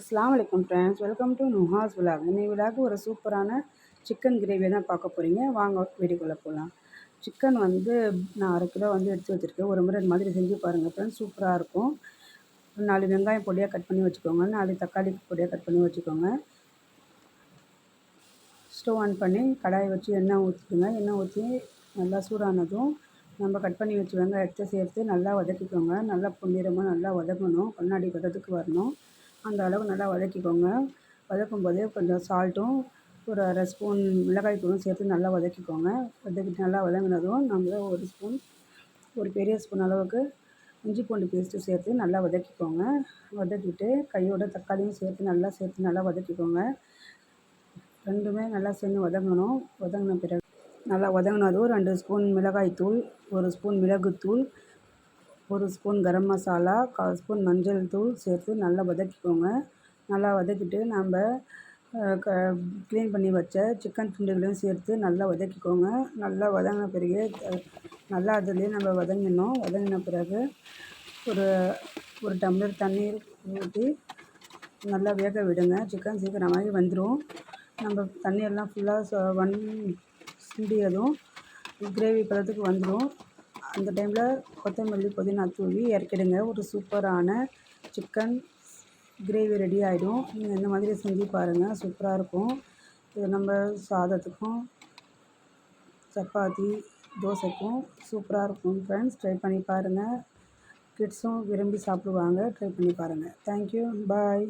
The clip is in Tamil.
அஸ்லாம் வலைக்கம் friends welcome to Nuhas vlog இன்னைக்கு விழாக்கு ஒரு சூப்பரான சிக்கன் கிரேவி தான் பார்க்க போகிறீங்க வாங்க வீடுக்குள்ளே போகலாம் சிக்கன் வந்து நான் அரை கிலோ வந்து எடுத்து வச்சுருக்கேன். ஒரு முறை இந்த மாதிரி செஞ்சு பாருங்கள் ஃப்ரெண்ட்ஸ் சூப்பராக இருக்கும். நாலு வெங்காயம் பொடியாக கட் பண்ணி வச்சுக்கோங்க. நாலு தக்காளி பொடியாக கட் பண்ணி வச்சுக்கோங்க. ஸ்டவ் ஆன் பண்ணி கடாயை வச்சு எண்ணெய் ஊற்றிக்கோங்க எண்ணெய் ஊற்றி நல்லா சூடானதும் நம்ம கட் பண்ணி வச்சு வெங்காயத்தை சேர்த்து நல்லா வதக்கிக்கோங்க. நல்லா பொன்னிறமாக நல்லா வதக்கணும் கண்ணாடி வதத்துக்கு வரணும். அந்த அளவு நல்லா வதக்கிக்கோங்க. வதக்கும் போதே கொஞ்சம் சால்ட்டும் ஒரு அரை ஸ்பூன் மிளகாய் தூளும் சேர்த்து நல்லா வதக்கிக்கோங்க. வதக்கிட்டு நல்லா வதங்கினதும் நம்ம ஒரு ஸ்பூன் ஒரு பெரிய ஸ்பூன் அளவுக்கு இஞ்சி பூண்டு பேஸ்ட்டு சேர்த்து நல்லா வதக்கிக்கோங்க. வதக்கிட்டு கையோட தக்காளியும் சேர்த்து நல்லா சேர்த்து நல்லா வதக்கிக்கோங்க. ரெண்டுமே நல்லா சேர்ந்து வதங்கணும். வதங்கின பிறகு நல்லா வதங்கினதும் ரெண்டு ஸ்பூன் மிளகாய் தூள் ஒரு ஸ்பூன் மிளகுத்தூள் ஒரு ஸ்பூன் கரம் மசாலா கால் ஸ்பூன் மஞ்சள் தூள் சேர்த்து நல்லா வதக்கிக்கோங்க. நல்லா வதக்கிட்டு நம்ம க க்ளீன் பண்ணி வச்ச சிக்கன் துண்டுகளையும் சேர்த்து நல்லா வதக்கிக்கோங்க. நல்லா வதங்கின பிறகு நல்லா அதுலேயே நம்ம வதங்கினோம். வதங்கின பிறகு ஒரு ஒரு டம்ளர் தண்ணீர் ஊற்றி நல்லா வேக விடுங்க. சிக்கன் சீக்கிரமாகவே வந்துடும் நம்ம தண்ணியெல்லாம் ஃபுல்லாக சொ வன் சுண்டியதும் கிரேவி பதத்துக்கு வந்துடும் அந்த டைமில் கொத்தமல்லி புதினா தூவி இறக்கிடுங்க. ஒரு சூப்பரான சிக்கன் கிரேவி ரெடி ஆகிடும் நீங்கள் இந்த மாதிரி செஞ்சு பாருங்கள் சூப்பராக இருக்கும். இது நம்ம சாதத்துக்கும் சப்பாத்தி தோசைக்கும் சூப்பராக இருக்கும் ஃப்ரெண்ட்ஸ் ட்ரை பண்ணி பாருங்கள் கிட்ஸும் விரும்பி சாப்பிடுவாங்க. ட்ரை பண்ணி பாருங்கள் தேங்க்யூ பாய்